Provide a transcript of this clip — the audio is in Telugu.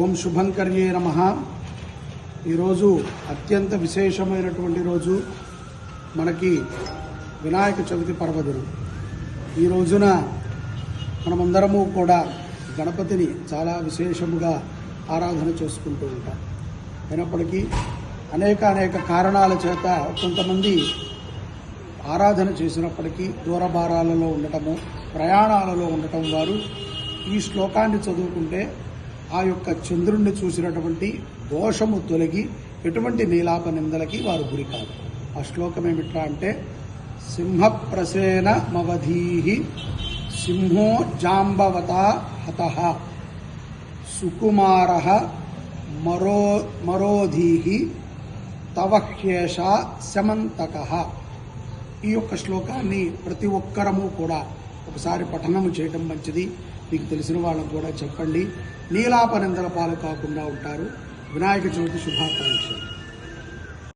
ఓం శుభంకర్యే నమ. ఈరోజు అత్యంత విశేషమైనటువంటి రోజు మనకి వినాయక చవితి పర్వదినం. ఈ రోజున మనమందరము కూడా గణపతిని చాలా విశేషముగా ఆరాధన చేసుకుంటూ ఉంటాం. అయినప్పటికీ అనేక అనేక కారణాల చేత కొంతమంది ఆరాధన చేసినప్పటికీ దూరభారాలలో ఉండటము ప్రయాణాలలో ఉండటం వారు ఈ శ్లోకాన్ని చదువుకుంటే ఆ యొక్క చంద్రుణ్ణి చూసినటువంటి దోషము తొలగి ఎటువంటి నీలాప నిందలకి వారు గురి కాదు. ఆ శ్లోకం ఏమిట్రా అంటే సింహప్రసేన మవధీహి సింహో జాంబవత హత సుకుమార మరో మరోధీహి తవహ్యేష శమంతక. ఈ యొక్క శ్లోకాన్ని ప్రతి ఒక్కరము కూడా ఒకసారి పఠనము చేయటం మంచిది. మీకు తెలిసిన వాళ్ళకు కూడా చెప్పండి. నీలాపనందల పాలు కాకుండా ఉంటారు. వినాయక చవితి శుభాకాంక్షలు.